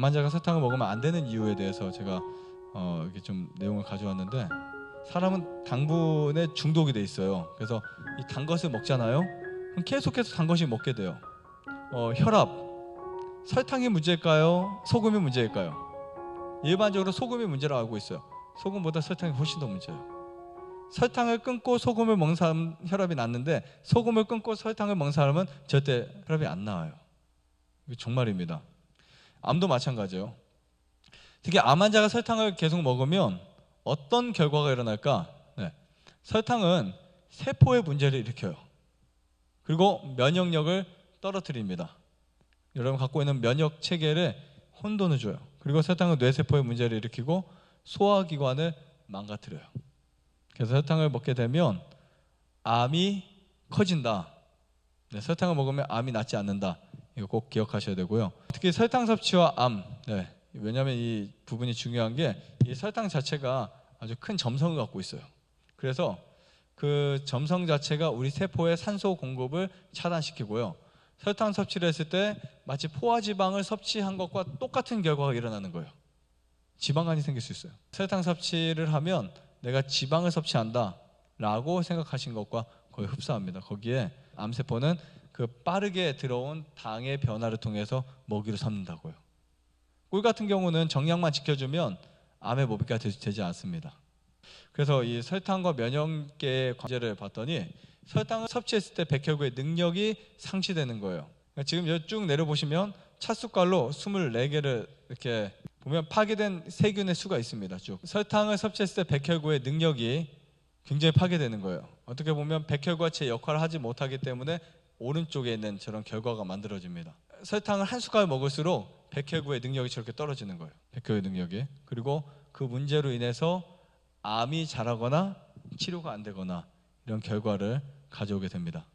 암 환자가 설탕을 먹으면 안 되는 이유에 대해서 제가 어, 이렇게 좀 내용을 가져왔는데 사람은 당분에 중독이 돼 있어요. 그래서 이 단 것을 먹잖아요. 그럼 계속해서 단 것이 먹게 돼요. 어, 혈압, 설탕이 문제일까요? 소금이 문제일까요? 일반적으로 소금이 문제라고 알고 있어요. 소금보다 설탕이 훨씬 더 문제예요. 설탕을 끊고 소금을 먹는 사람 혈압이 낮는데 소금을 끊고 설탕을 먹는 사람은 절대 혈압이 안 나와요. 정말입니다. 암도 마찬가지예요. 특히 암 환자가 설탕을 계속 먹으면 어떤 결과가 일어날까? 네. 설탕은 세포의 문제를 일으켜요. 그리고 면역력을 떨어뜨립니다. 여러분 갖고 있는 면역 체계를 혼돈을 줘요. 그리고 설탕은 뇌세포의 문제를 일으키고 소화기관을 망가뜨려요. 그래서 설탕을 먹게 되면 암이 커진다. 네, 설탕을 먹으면 암이 낫지 않는다. 이거 꼭 기억하셔야 되고요. 특히 설탕 섭취와 암. 네, 왜냐하면 이 부분이 중요한 게 이 설탕 자체가 아주 큰 점성을 갖고 있어요. 그래서 그 점성 자체가 우리 세포의 산소 공급을 차단시키고요. 설탕 섭취를 했을 때 마치 포화지방을 섭취한 것과 똑같은 결과가 일어나는 거예요. 지방간이 생길 수 있어요. 설탕 섭취를 하면 내가 지방을 섭취한다라고 생각하신 것과 거의 흡사합니다. 거기에 암세포는 그 빠르게 들어온 당의 변화를 통해서 먹이로 삼는다고요. 꿀 같은 경우는 정량만 지켜주면 암의 모비가 되지 않습니다. 그래서 이 설탕과 면역계의 관계를 봤더니 설탕을 섭취했을 때 백혈구의 능력이 상실되는 거예요. 그러니까 지금 쭉 내려보시면 찻숟갈로 24개를 이렇게 보면 파괴된 세균의 수가 있습니다. 쭉 설탕을 섭취했을 때 백혈구의 능력이 굉장히 파괴되는 거예요. 어떻게 보면 백혈구가 제 역할을 하지 못하기 때문에 오른쪽에 있는 저런 결과가 만들어집니다. 설탕을 한 숟갈 먹을수록 백혈구의 능력이 저렇게 떨어지는 거예요. 백혈구의 능력이. 그리고 그 문제로 인해서 암이 자라거나 치료가 안 되거나 이런 결과를 가져오게 됩니다.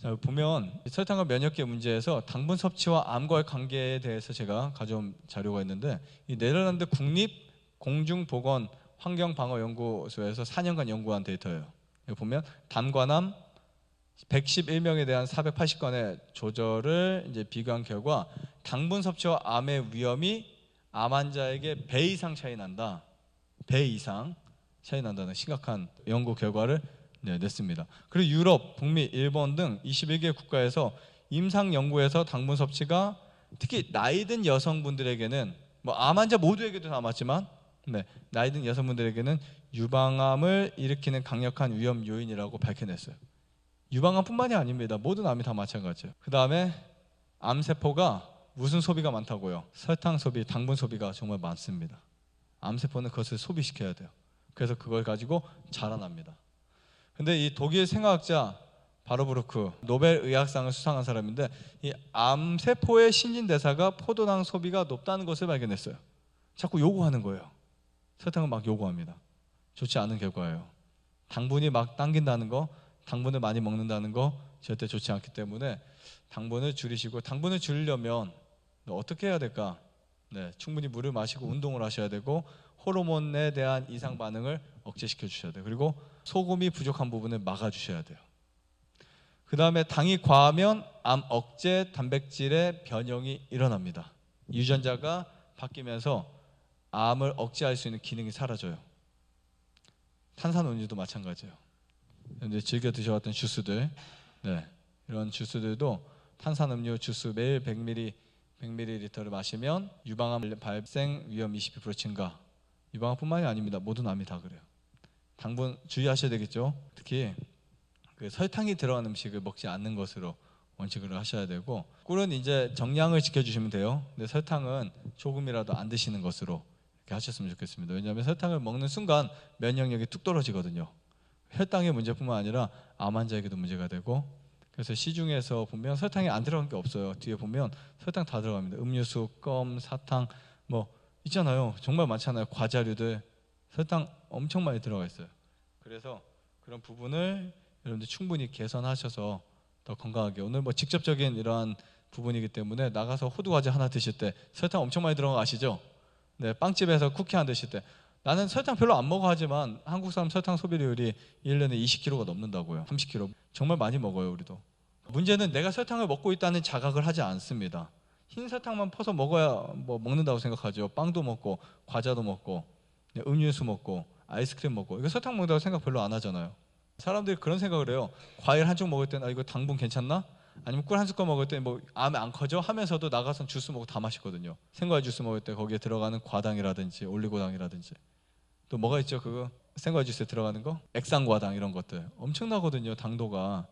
자, 보면 설탕과 면역계 문제에서 당분 섭취와 암과의 관계에 대해서 제가 가져온 자료가 있는데 이 네덜란드 국립 공중보건 환경방어연구소에서 4년간 연구한 데이터예요. 보면 담과암 111명에 대한 480건의 조절을 이제 비교한 결과 당분 섭취와 암의 위험이 암 환자에게 배 이상 차이 난다. 배 이상 차이 난다는 심각한 연구 결과를 네, 냈습니다. 그리고 유럽, 북미, 일본 등 21개 국가에서 임상 연구에서 당분 섭취가 특히 나이든 여성분들에게는 뭐암 환자 모두에게도 남았지만 네, 나이든 여성분들에게는 유방암을 일으키는 강력한 위험 요인이라고 밝혀냈어요. 유방암뿐만이 아닙니다. 모든 암이 다 마찬가지예요. 그 다음에 암세포가 무슨 소비가 많다고요? 설탕 소비, 당분 소비가 정말 많습니다. 암세포는 그것을 소비시켜야 돼요. 그래서 그걸 가지고 자라납니다. 근데 이 독일 생화학자 바로브루크 노벨 의학상을 수상한 사람인데 이 암세포의 신진대사가 포도당 소비가 높다는 것을 발견했어요. 자꾸 요구하는 거예요. 설탕을 막 요구합니다. 좋지 않은 결과예요. 당분이 막 당긴다는 거, 당분을 많이 먹는다는 거 절대 좋지 않기 때문에 당분을 줄이시고 당분을 줄이려면 어떻게 해야 될까? 네, 충분히 물을 마시고 운동을 하셔야 되고 호르몬에 대한 이상 반응을 억제시켜 주셔야 돼요. 그리고 소금이 부족한 부분을 막아 주셔야 돼요. 그 다음에 당이 과하면 암 억제 단백질의 변형이 일어납니다. 유전자가 바뀌면서 암을 억제할 수 있는 기능이 사라져요. 탄산음료도 마찬가지예요. 이제 즐겨 드셔왔던 주스들, 네, 이런 주스들도 탄산음료 주스 매일 100ml 100ml를 마시면 유방암 발생 위험 20% 증가. 유방암뿐만이 아닙니다. 모든 암이 다 그래요. 당분 주의하셔야 되겠죠. 특히 그 설탕이 들어간 음식을 먹지 않는 것으로 원칙으로 하셔야 되고 꿀은 이제 정량을 지켜주시면 돼요. 근데 설탕은 조금이라도 안 드시는 것으로 이렇게 하셨으면 좋겠습니다. 왜냐하면 설탕을 먹는 순간 면역력이 뚝 떨어지거든요. 혈당의 문제뿐만 아니라 암 환자에게도 문제가 되고 그래서 시중에서 보면 설탕이 안 들어간 게 없어요. 뒤에 보면 설탕 다 들어갑니다. 음료수, 껌, 사탕 뭐 있잖아요. 정말 많잖아요. 과자류들 설탕 엄청 많이 들어가 있어요. 그래서 그런 부분을 여러분들 충분히 개선하셔서 더 건강하게 오늘 뭐 직접적인 이러한 부분이기 때문에 나가서 호두 과자 하나 드실 때 설탕 엄청 많이 들어간 거 아시죠? 네, 빵집에서 쿠키 하나 드실 때 나는 설탕 별로 안 먹어 하지만 한국 사람 설탕 소비율이 1년에 20kg가 넘는다고요. 30kg. 정말 많이 먹어요, 우리도. 문제는 내가 설탕을 먹고 있다는 자각을 하지 않습니다. 흰 설탕만 퍼서 먹어야 뭐 먹는다고 생각하죠. 빵도 먹고 과자도 먹고 네, 음료수 먹고 아이스크림 먹고 이거 설탕 먹는다고 생각 별로 안 하잖아요. 사람들이 그런 생각을 해요. 과일 한쪽 먹을 때는 아 이거 당분 괜찮나? 아니면 꿀 한 숟갈 먹을 때 뭐 암에 안 커져 하면서도 나가서 주스 먹고 다 마시거든요. 생과일 주스 먹을 때 거기에 들어가는 과당이라든지 올리고당이라든지 또 뭐가 있죠? 그거? 생과일 주스에 들어가는 거? 액상과당 이런 것들. 엄청나거든요 당도가.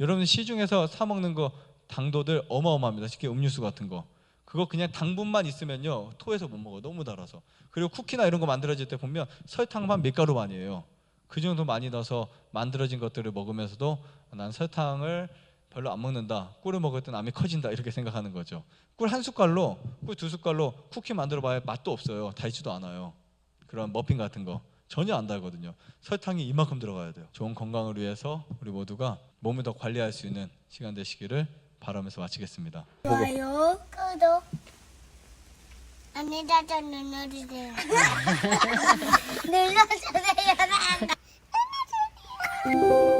여러분 시중에서 사 먹는 거 당도들 어마어마합니다. 특히 음료수 같은 거. 그거 그냥 당분만 있으면요 토해서 못 먹어. 너무 달아서. 그리고 쿠키나 이런 거 만들어질 때 보면 설탕만 밀가루만이에요. 그 정도 많이 넣어서 만들어진 것들을 먹으면서도 난 설탕을 별로 안 먹는다. 꿀을 먹을 땐 암이 커진다. 이렇게 생각하는 거죠. 꿀 한 숟갈로 꿀 두 숟갈로 쿠키 만들어 봐야 맛도 없어요. 달지도 않아요 그런 머핀 같은 거 전혀 안 달거든요. 설탕이 이만큼 들어가야 돼요. 좋은 건강을 위해서 우리 모두가 몸을 더 관리할 수 있는 시간 되시기를 바라면서 마치겠습니다. 좋아요, 구독, 안내자자 눌러주세요. 눌러주세요.